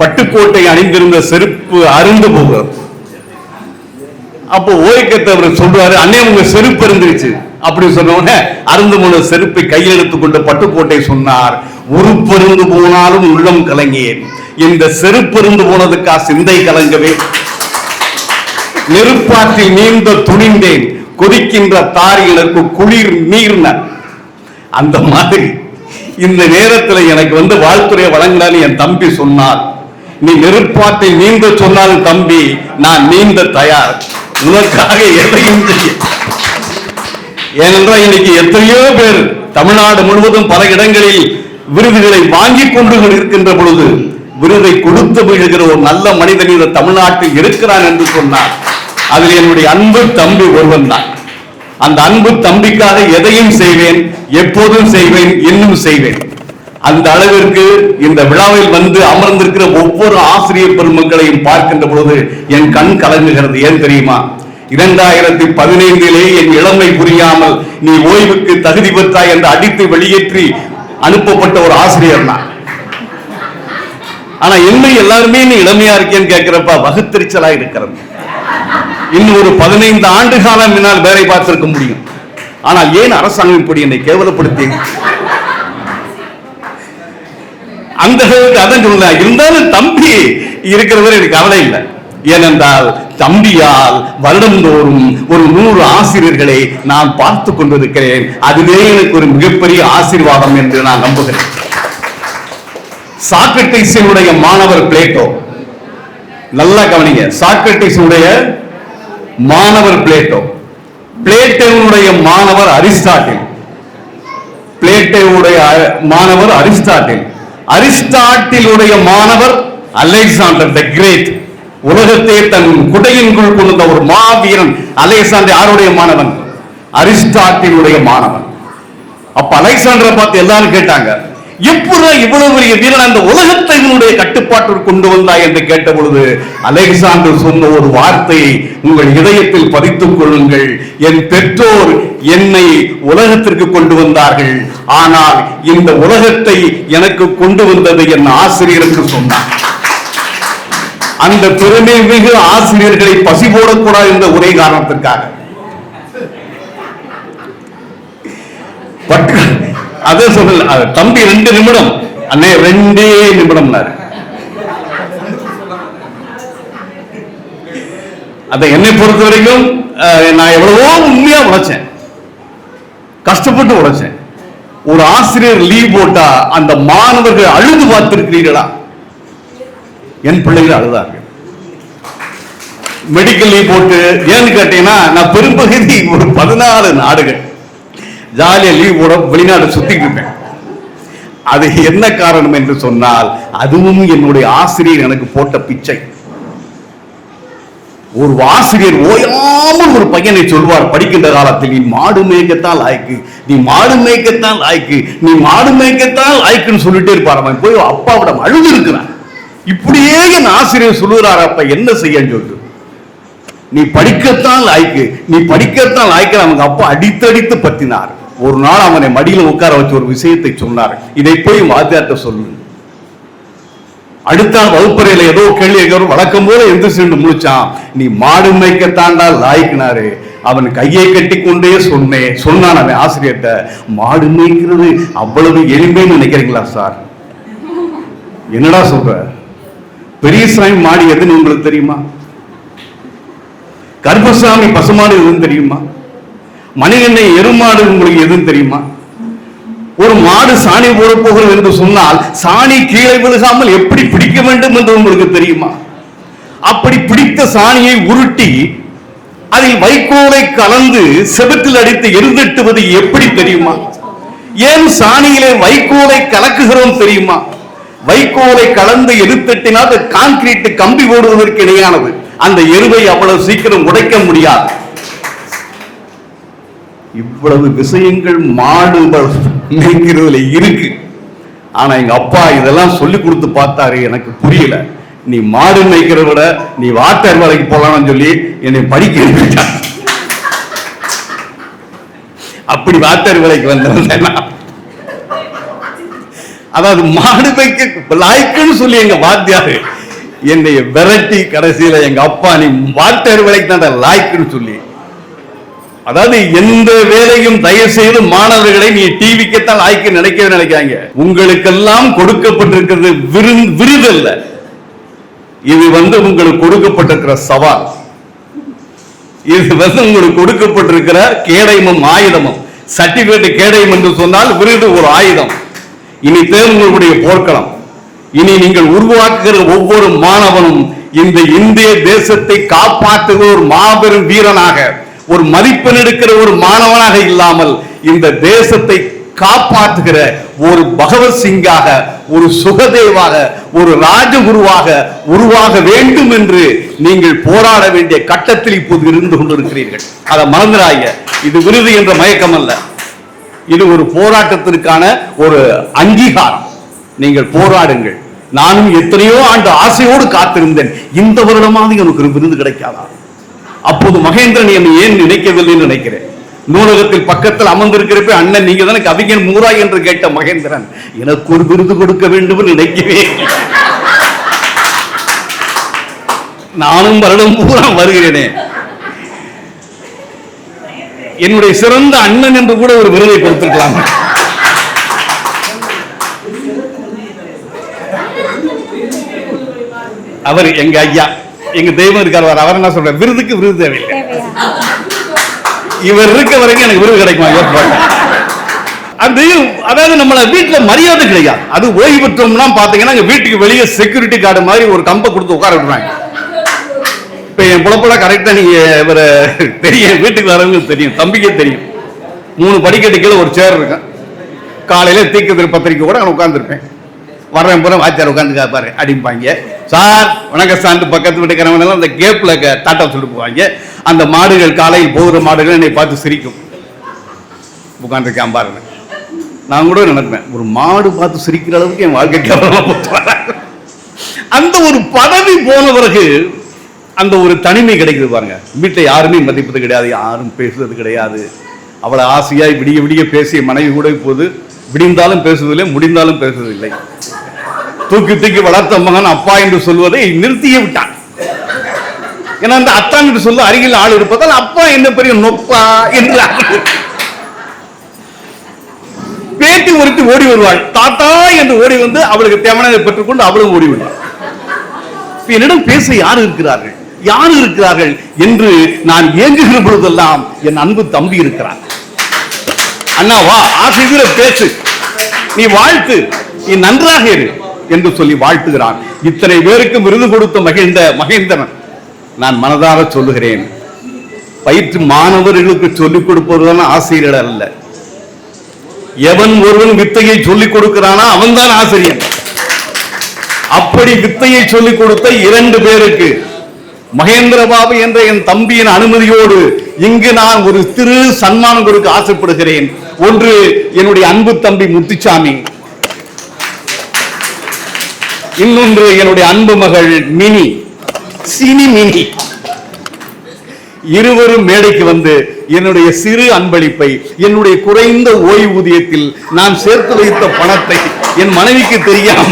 பட்டுக்கோட்டை அணிந்திருந்த செருப்பு அருந்து போகும் அப்போ ஓய்க்கத்தவர் சொல்றாரு அண்ணே உங்க செருப்பு இருந்துருச்சு அப்படி சொன்ன உடனே அருந்து போன செருப்பை கையில் எடுத்துக்கொண்டு பட்டுக்கோட்டை சொன்னார் உருப்பெருந்து போனாலும் உள்ளம் கலங்கியேன். இந்த செருப்பருந்து போனதுக்கா சிந்தை கலங்கவே. நெருப்பாற்றில் நீந்த துணிந்தேன் கொதிக்கின்ற தாரிகளுக்கு குளிர் நீர்ன. அந்த மாதிரி இந்த நேரத்தில் எனக்கு வந்து வாழ்த்துறையை வழங்கினாலும் என் தம்பி சொன்னார். நீ நெருப்பாட்டை நீந்த சொன்னாலும் தம்பி நான் நீந்த தயார். உனக்காக எதையும் செய்ய. ஏனென்றால் இன்னைக்கு எத்தனையோ பேர் தமிழ்நாடு முழுவதும் பல இடங்களில் விருதுகளை வாங்கிக் கொண்டு இருக்கின்ற பொழுது விருதை கொடுத்து விழுகிற ஒரு நல்ல மனிதன் இந்த தமிழ்நாட்டில் இருக்கிறான் என்று சொன்னார் அதில் என்னுடைய அன்பு தம்பி ஒருவன் தான். அந்த அன்பு தம்பிக்காக எதையும் செய்வேன் எப்போதும் செய்வேன் இன்னும் செய்வேன். அந்த அளவிற்கு இந்த விழாவில் வந்து அமர்ந்திருக்கிற ஒவ்வொரு ஆசிரியர் பெருமக்களையும் பார்க்கின்ற பொழுது என் கண் கலங்குகிறது. ஏன் தெரியுமா? இரண்டாயிரத்தி பதினைந்திலே என் இளமை புரியாமல் நீ ஓய்வுக்கு தகுதி பெற்றாய் என்று அடித்து வெளியேற்றி அனுப்பப்பட்ட ஒரு ஆசிரியர் நான். ஆனா என்ன எல்லாருமே நீ இளமையா இருக்கேன்னு கேட்கிறப்ப வகுத்தறிச்சலா இருக்கிறது. இன்னும் ஒரு பதினைந்து ஆண்டு காலம் என்னால் வேலை பார்த்திருக்க முடியும். ஆனால் ஏன் அரசாங்கம் இப்படி என்னை கேவலப்படுத்தி அந்த அளவுக்கு அதான் சொல்ல இருந்தாலும் தம்பி இருக்கிறவர் எனக்கு கவலை இல்லை. ஏனென்றால் தம்பியால் வருடந்தோறும் ஒரு நூறு ஆசிரியர்களை நான் பார்த்து கொண்டிருக்கிறேன். அதுவே எனக்கு ஒரு மிகப்பெரிய ஆசீர்வாதம் என்று நான் நம்புகிறேன். சாக்ரட்டிஸினுடைய மாணவர் பிளேட்டோ. நல்லா கவனிங்க. சாக்ரட்டிஸுடைய மாணவர் பிளேட்டோ. பிளேட்டோனுடைய மாணவர் அரிஸ்டாட்டில். பிளேட்டோவுடைய மாணவர் அரிஸ்டாட்டில். அரிஸ்டாட்டிலுடைய மாணவர் அலெக்சாண்டர் த கிரேட். உலகத்தை தன் குடையின்குள் கொண்ட ஒரு மாவீரன் அலெக்சாண்டர் யாருடைய மாணவன்? அரிஸ்டாட்டிலுடைய மாணவன். அப்ப அலெக்சாண்டரை பார்த்து எல்லாரும் கேட்டாங்க எப்படி இவ்வளவு பெரிய வீரன் அந்த உலகத்தை உன்னுடைய கட்டுப்பாட்டில் கொண்டு வந்தாய் என்று கேட்ட பொழுது அலெக்சாண்டர் சொன்ன ஒரு வார்த்தையை உங்கள் இதயத்தில் பதித்துக் கொள்ளுங்கள். என் பெற்றோர் என்னை உலகத்திற்கு கொண்டு வந்தார்கள். ஆனால் இந்த உலகத்தை எனக்கு கொண்டு வந்தது என் ஆசிரியருக்கு சொன்னார். அந்த பெருமை மிகு ஆசிரியர்களை பசி போடக்கூடாது என்ற ஒரே காரணத்திற்காக. பட்டு அதே சொல்ல தம்பி ரெண்டு நிமிடம் அண்ணே ரெண்டே நிமிடம்னாரு. அதை என்னை பொறுத்த வரைக்கும் நான் எவ்வளவோ உண்மையா உழைச்சேன். கஷ்டப்பட்டு உழைச்சேன். ஒரு ஆசிரியர் லீவ் போட்டா அந்த மாணவர்கள் அழுது பார்த்திருக்கிறீர்களா? என் பிள்ளைகள் அழுதார்கள். மெடிக்கல் லீவ் போட்டு ஏன்னு கேட்டீங்கன்னா நான் பெரும்பகுதி ஒரு பதினாலு நாடுகள். ஜாலியாக லீவ் போட வெளிநாடு சுற்றிக்கிட்டு இருப்பேன் அது என்ன காரணம் என்று சொன்னால் அதுவும் என்னுடைய ஆசிரியர் எனக்கு போட்ட பிச்சை. ஒரு ஆசிரியர் ஓயாமல் ஒரு பையனை சொல்வார் படிக்கின்ற காலத்தில் நீ மாடு மேய்க்கத்தான் லாய்க்கு நீ மாடு மேய்க்கத்தான் லாய்க்கு நீ மாடு மேய்க்கத்தான் லாய்க்குன்னு சொல்லிட்டே இருப்பார் அவன். போய் அப்பாவிடம் அழுது இருக்கிறான் இப்படியே என் ஆசிரியர் சொல்லுகிறார் அப்ப என்ன செய்யன்னு சொல்லிட்டு நீ படிக்கத்தான் லாய்க்கு நீ படிக்கத்தான் லாய்க்கு அவங்க அப்பா அடித்தடித்து பத்தினார். ஒரு நாள் அவனை மடியில உட்கார வச்சு ஒரு விஷயத்தை சொன்னார். இதை போய் வாத்தியார்ட்ட சொல்லு. அடுத்த வகுப்பறையில ஏதோ கேள்வி கேட்கிறோம் வழக்கம் போல எந்திரிச்சு முழிச்சான். நீ மாடு மேய்க்கத்தாண்டா லாய்க்கினாரு. அவன் கையை கட்டி கொண்டே சொன்னேன் சொன்னான் அவன் ஆசிரியர்கிட்ட. மாடு மேய்க்கிறது அவ்வளவு எளிமைன்னு நினைக்கிறீங்களா சார்? என்னடா சொல்ற? பெரியசாமி மாடு எதுன்னு உங்களுக்கு தெரியுமா? கர்பசாமி பசுமாடு எதுன்னு தெரியுமா? மணிகண்ணை எருமாடு உங்களுக்கு எதுவும் தெரியுமா? ஒரு மாடு சாணி போட போகிறது என்று சொன்னால் சாணி கீழே விழுகாமல் எப்படி பிடிக்க வேண்டும் என்று உங்களுக்கு தெரியுமா? அப்படி பிடித்த சாணியை உருட்டி அதில் வைக்கோலை கலந்து செபத்தில் அடித்து எரிந்தட்டுவது எப்படி தெரியுமா? ஏன் சாணியிலே வைக்கோலை கலக்குகிறோம் தெரியுமா? வைக்கோலை கலந்து எரித்தட்டினால் கான்கிரீட் கம்பி போடுவதற்கு இணையானது. அந்த எருவை அவ்வளவு சீக்கிரம் உடைக்க முடியாது. இவ்வளவு விஷயங்கள் மாடு மேய்க்கிறதுல இருக்கு. ஆனா எங்க அப்பா இதெல்லாம் சொல்லி கொடுத்து பார்த்தாரு எனக்கு புரியல. நீ மாடு மேய்க்கிறத விட நீ வாட்டர் வேலைக்கு போகலாம்னு சொல்லி என்னை படிக்க அப்படி வாட்டர் வேலைக்கு வந்தவன் அதாவது மாடு வைக்க லாய்க்குன்னு சொல்லி எங்க வாத்தியாரு என்னை விரட்டி கடைசியில எங்க அப்பா நீ வாட்டர் வேலைக்கு தான் லாய்க்குன்னு சொல்லி அதாவது எந்த வேலையும் தயவு செய்து மாணவர்களை நீ டிவிக்குத்தான் ஆய்க்க நினைக்கவே நினைக்காங்க உங்களுக்கெல்லாம் கொடுக்கப்பட்டிருக்கிறது விருது விருது அல்ல இது வந்து உங்களுக்கு கொடுக்கப்பட்டிருக்கிற சவால். இது வந்து உங்களுக்கு கொடுக்கப்பட்டிருக்கிற கேடயமும் ஆயுதமும். சர்டிபிகேட் கேடயம் என்று சொன்னால் விருது ஒரு ஆயுதம். இனி தேர்வுகளுடைய போர்க்களம். இனி நீங்கள் உருவாக்குகிற ஒவ்வொரு மாணவனும் இந்த இந்திய தேசத்தை காப்பாற்றுகிற ஒரு மாபெரும் வீரனாக ஒரு மதிப்பெண் எடுக்கிற ஒரு மாணவனாக இல்லாமல் இந்த தேசத்தை காப்பாற்றுகிற ஒரு பகவத் சிங்காக ஒரு சுகதேவாக ஒரு ராஜகுருவாக உருவாக வேண்டும் என்று நீங்கள் போராட வேண்டிய கட்டத்தில் இப்போது இருந்து கொண்டிருக்கிறீர்கள். அதை மறந்துடாங்க இது விருது என்ற மயக்கம் அல்ல. இது ஒரு போராட்டத்திற்கான ஒரு அங்கீகாரம். நீங்கள் போராடுங்கள். நானும் எத்தனையோ ஆண்டு ஆசையோடு காத்திருந்தேன். இந்த வருடமாவது எனக்கு ஒரு விருது கிடைக்காதா? அப்போது மகேந்திரன் என்னை ஏன் நினைக்கவில்லை? நினைக்கிறேன். நூலகத்தில் பக்கத்தில் அமர்ந்திருக்கிறப்ப அண்ணன் நீங்க தானே கவிஞன் மூரா என்று கேட்ட மகேந்திரன் எனக்கு ஒரு விருது கொடுக்க வேண்டும் என்று நினைக்கவே நானும் வருடம் பூரா வருகிறேனே. என்னுடைய சிறந்த அண்ணன் என்று கூட ஒரு விருதை கொடுத்திருக்கலாம். அவர் எங்க ஐயா? எங்க தெய்வம் இருக்கார் அவர் என்ன சொல்ற விருதுக்கு விருது தேவையில்லை. இவர் இருக்க வரைக்கும் எனக்கு விருது கிடைக்குமா? பாருங்க. அது அதாவது நம்மள வீட்டுல மரியாதை கிடையாது. அது ஓய்வு பெற்றோம்னா பாத்தீங்கன்னா இங்க வீட்டுக்கு வெளியே செக்யூரிட்டி கார்டு மாதிரி ஒரு கம்பை கொடுத்து உட்கார விடுறாங்க. இப்ப என் புலப்பட கரெக்டா நீங்க இவரை தெரியும். வீட்டுக்கு வரவங்க தெரியும். தம்பிக்கே தெரியும். மூணு படிக்கட்டு கீழே ஒரு சேர் இருக்கும். காலையில தீக்கத்திரி பத்திரிக்கை கூட நான் உட்காந்துருப்பேன் வர்றேன் பூரா வாத்தியார் உட்காந்து பாரு அடிப்பாங்க சார் வணக்கம் சார் பக்கத்து வீட்டுக்காரங்க எல்லாம் அந்த கேப்பில் டாட்டா சொல்லிட்டு போவாங்க. அந்த மாடுகள் காலையில் போகிற மாடுகள் என்னை பார்த்து சிரிக்கும். உட்காந்துருக்கேன் பாருங்க நான் கூட நினைப்பேன் ஒரு மாடு பார்த்து சிரிக்கிற அளவுக்கு என் வாழ்க்கை கேவலமாக போட்டு அந்த ஒரு பதவி போன பிறகு அந்த ஒரு தனிமை கிடைக்குது பாருங்க. வீட்டில் யாருமே மதிப்பது கிடையாது யாரும் பேசுறது கிடையாது. அவளை ஆசையாக விடிய விடிய பேசிய மனைவி கூட இப்போது விடிந்தாலும் பேசுவதில்லை முடிந்தாலும் பேசுவதில்லை. தூக்கி தூக்கி வளர்த்த மகன் அப்பா என்று சொல்வதை நிறுத்தியே விட்டான். ஏன்னா அந்த அத்தான் என்று சொல்ல அருகில் ஆள் இருப்பதால் அப்பா என்ன பெரிய நொப்பா என்று பேட்டி ஒருத்தி ஓடி வருவாள். தாத்தா என்று ஓடி வந்து அவளுக்கு தேவனதை பெற்றுக்கொண்டு அவளும் ஓடி வருவாள். என்னிடம் பேச யார் இருக்கிறார்கள்? யார் இருக்கிறார்கள் என்று நான் ஏங்குகிற பொழுதெல்லாம் என் அன்பு தம்பி இருக்கிறான். அண்ணா வா ஆசை பேசு. நீ வாழ்த்து. நீ நன்றாக இரு. என்று சொல்லி வாழ்த்துகிறான் இத்தனை பேருக்கு விருது கொடுத்த மகிழ்ந்த மகேந்திரன் நான் மனதார சொல்லுகிறேன். பயிற்று மாணவர்களுக்கு சொல்லிக் கொடுப்பதுதான் ஆசிரியர் அல்ல. எவன் ஒருவன் வித்தையை சொல்லிக் கொடுக்கிறானா அவன்தான் ஆசிரியன். அப்படி வித்தையை சொல்லிக் கொடுத்த இரண்டு பேருக்கு மகேந்திரபாபு என்ற என் தம்பியின் அனுமதியோடு இங்கு நான் ஒரு திரு சன்மானம் கொடுக்க ஆசைப்படுகிறேன். ஒன்று என்னுடைய அன்பு தம்பி முத்துச்சாமி. இன்னொன்று என்னுடைய அன்பு மகள் மினி. Cine mini. இருவரும் மேடைக்கு வந்து என்னுடைய சிறு அன்பளிப்பை என்னுடைய குறைந்த ஓய்வூதியத்தில் நான் சேர்த்து வைத்த பணத்தை என் மனைவிக்கு தெரியாம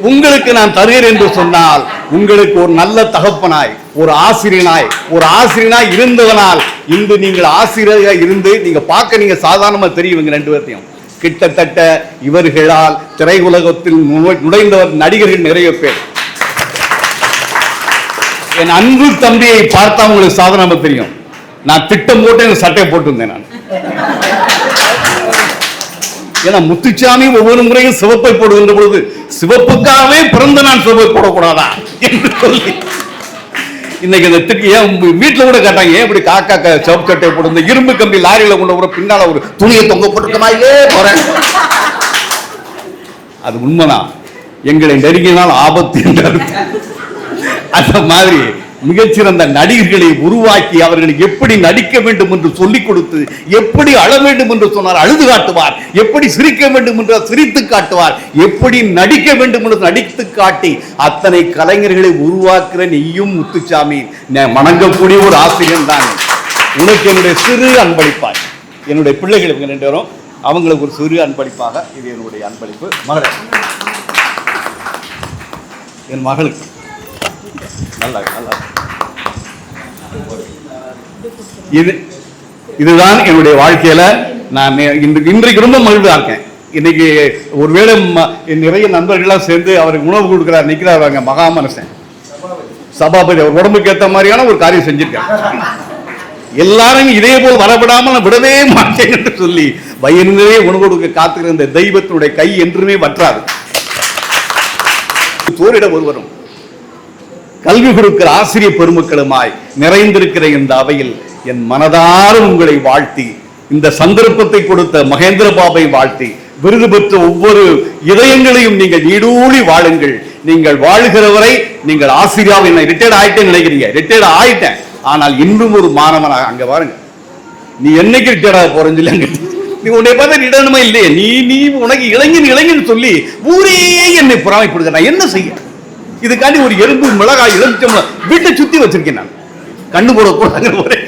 உங்களுக்கு நான் தருகிறேன் என்று சொன்னால் உங்களுக்கு ஒரு நல்ல தகப்பனாய் ஒரு ஆசிரியனாய் ஒரு ஆசிரியனாய் இருந்தவனால் இன்று நீங்கள் ஆசிரியராக இருந்து நீங்க பார்க்க நீங்க சாதாரணமா தெரியும் ரெண்டு பேர்த்தையும். கிட்டத்தட்ட இவர்களால் திரையுலகத்தில் நுழைந்தவர் நடிகர்கள் நிறைய பேர். என் அன்பு தம்பியை பார்த்தா உங்களுக்கு சாதனம் தெரியும். நான் திட்டம் போட்டு எனக்கு சட்டையை போட்டிருந்தேன் நான். ஏன்னா முத்துச்சாமி ஒவ்வொரு முறையும் சிவப்பை போடுகின்ற பொழுது சிவப்புக்காகவே பிறந்த நான் சிவப்பை போடக்கூடாதா? என்று சொல்லி. இன்னைக்கு இந்த திட்டு ஏன் வீட்டில் வீட்டுல கூட கேட்டாங்க ஏன் இப்படி காக்கா க- சட்டை போட்டு இந்த இரும்பு கம்பி லாரியில் கொண்டு வர பின்னால ஒரு துணியை தொங்க போட்டுக்கமாயிலே போறேன் அது உண்மைதான். எங்களை நெருங்கினால் ஆபத்து என்று அந்த மாதிரி மிகச்சிறந்த நடிகர்களை உருவாக்கி அவர்களுக்கு எப்படி நடிக்க வேண்டும் என்று சொல்லிக் கொடுத்து எப்படி அழ வேண்டும் என்று சொன்னார் அழுது காட்டுவார் எப்படி சிரிக்க வேண்டும் என்று சிரித்து காட்டுவார் எப்படி நடிக்க வேண்டும் என்று நடித்து காட்டி அத்தனை கலைஞர்களை உருவாக்குற நீயும் முத்துச்சாமி. நான் வணங்கக்கூடிய ஒரு ஆசிரியர் தான். உனக்கு என்னுடைய சிறு அன்பளிப்பாய். என்னுடைய பிள்ளைகள் இவங்க ரெண்டு பேரும் அவங்களுக்கு ஒரு சிறு அன்பளிப்பாக இது என்னுடைய அன்பளிப்பு. மகளே என் மகளுக்கு நல்லா நல்லா இது இதுதான் என்னுடைய வாழ்க்கையில நான் இன்று இன்றைக்கு ரொம்ப மகிழ்வாக இருக்கேன். இன்னைக்கு ஒருவேளை ம- நிறைய நண்பர்கள்லாம் சேர்ந்து அவருக்கு உணவு கொடுக்குறாரு நிற்கிறாருங்க மகா மனுஷன். சபாபதி அவர் உடம்புக்கு ஏத்த மாதிரியான ஒரு காரியம் செஞ்சிருக்காங்க எல்லாரும் இதே போல் வரப்படாமல் நான் விடவே மாட்டேன் என்று சொல்லி வயிறு உணவு கொடுக்க காத்துக்கிற இந்த தெய்வத்தினுடைய கை என்றுமே வற்றாது. தோரிட ஒருவரும். கல்வி கொடுக்கிற ஆசிரியர் பெருமக்களுமாய் நிறைந்திருக்கிற இந்த அவையில் என் மனதார உங்களை வாழ்த்தி இந்த சந்தர்ப்பத்தை கொடுத்த மகேந்திர பாபை வாழ்த்தி விருது பெற்ற ஒவ்வொரு இதயங்களையும் நீங்கள் நீடூடி வாழுங்கள். நீங்கள் வாழ்கிறவரை நீங்கள் ஆசிரியாவை என்ன ரிட்டையர்ட் ஆயிட்டேன்னு நினைக்கிறீங்க. ரிட்டையர்ட் ஆயிட்டேன். ஆனால் இன்னும் ஒரு மாணவனாக அங்க பாருங்க. நீ என்னைக்கு ரிட்டையர்ட் ஆக போறேன்னு சொல்லி நீ உன்னை பார்த்து இடணுமா இல்லையே? நீ நீ உனக்கு இளைஞன் இளைஞன் சொல்லி ஊரே என்னை புறாமைப்படுகிற நான் என்ன செய்ய? இதுக்காண்டி ஒரு எறும்பு மிளகாய் எலுமிச்சம்பழம் வீட்டை சுத்தி வச்சிருக்கேன் நான். கண்ணு போட கூடாது ஒரே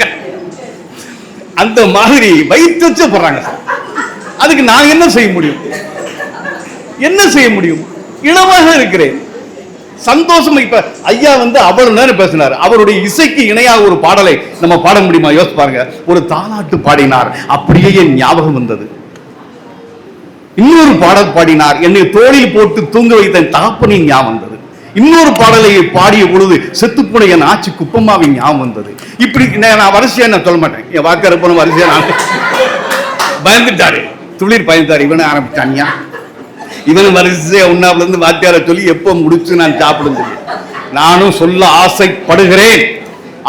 அந்த மாதிரி வயிற்று வச்சு போடுறாங்க சார். அதுக்கு நான் என்ன செய்ய முடியும்? என்ன செய்ய முடியும்? இளமாக இருக்கிறேன். சந்தோஷம் இப்ப ஐயா வந்து அவ்வளவு நேரம் பேசினார். அவருடைய இசைக்கு இணையாக ஒரு பாடலை நம்ம பாட முடியுமா? யோசிச்சு பாருங்க. ஒரு தாலாட்டு பாடினார். அப்படியே என் ஞாபகம் வந்தது. இன்னொரு பாடல் பாடினார். என்னை தோளில் போட்டு தூங்க வைத்த தகப்பனின் ஞாபகம் வந்தது. இன்னொரு பாடலை பாடிய பொழுது செத்துப்போன என் ஆட்சி குப்பமாவை ஞாபகம் வந்தது. இப்படி நான் நான் வரிசையா நான் சொல்ல மாட்டேன். என் வாக்கரப்பனும் வரிசையா நான் பயந்துட்டாரு. துளிர் பயந்துட்டார் இவனை ஆரம்பிச்சானியா? இவன் வரிசையா உண்ணாப்புல இருந்து வாத்தியார சொல்லி எப்போ முடிச்சு நான் சாப்பிடும் சொல்லி. நானும் சொல்ல ஆசைப்படுகிறேன்.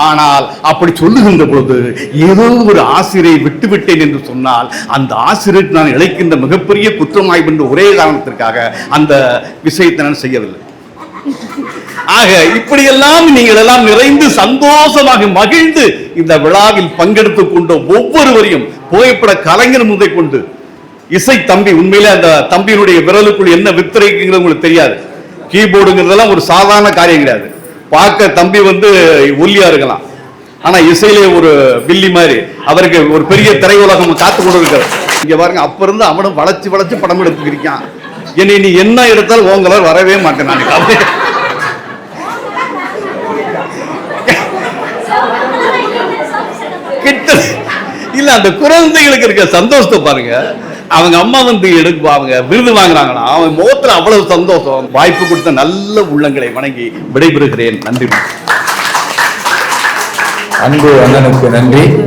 ஆனால் அப்படி சொல்லுகின்ற பொழுது ஏதோ ஒரு ஆசிரியை விட்டு விட்டேன் என்று சொன்னால் அந்த ஆசிரியர் நான் இழைக்கின்ற மிகப்பெரிய குற்றமாய் என்ற ஒரே காரணத்திற்காக அந்த விஷயத்தை நான் செய்யவில்லை. ஆக இப்படியெல்லாம் நீங்கள் எல்லாம் நிறைந்து சந்தோஷமாக மகிழ்ந்து இந்த விழாவில் பங்கெடுத்துக் கொண்ட ஒவ்வொருவரையும் புகைப்பட கலைஞர் முந்தை கொண்டு இசை தம்பி உண்மையிலே அந்த தம்பியினுடைய விரலுக்குள் என்ன வித்திரைக்குங்கிறது உங்களுக்கு தெரியாது. கீபோர்டுங்கிறதெல்லாம் ஒரு சாதாரண காரியம் கிடையாது. பார்க்க தம்பி வந்து ஒல்லியா இருக்கலாம். ஆனா இசையிலே ஒரு வில்லி மாதிரி. அவருக்கு ஒரு பெரிய திரையுலகம் காத்து கொண்டு இருக்கிறது இங்க பாருங்க அப்ப இருந்து அவனும் வளைச்சு வளைச்சு படம் எடுத்துக்கிருக்கான் என்னை நீ என்ன எடுத்தாலும் உங்களால் வரவே மாட்டேன் நான் அப்படியே கிட்ட இல்ல அந்த குழந்தைகளுக்கு இருக்க சந்தோஷத்தை பாருங்க. அவங்க அம்மா வந்து எடுப்பா அவங்க விருது வாங்குறாங்கன்னா அவன் முகத்துல அவ்வளவு சந்தோஷம். வாய்ப்பு கொடுத்த நல்ல உள்ளங்களை வணங்கி விடைபெறுகிறேன். நன்றி. அன்பு அண்ணனுக்கு நன்றி.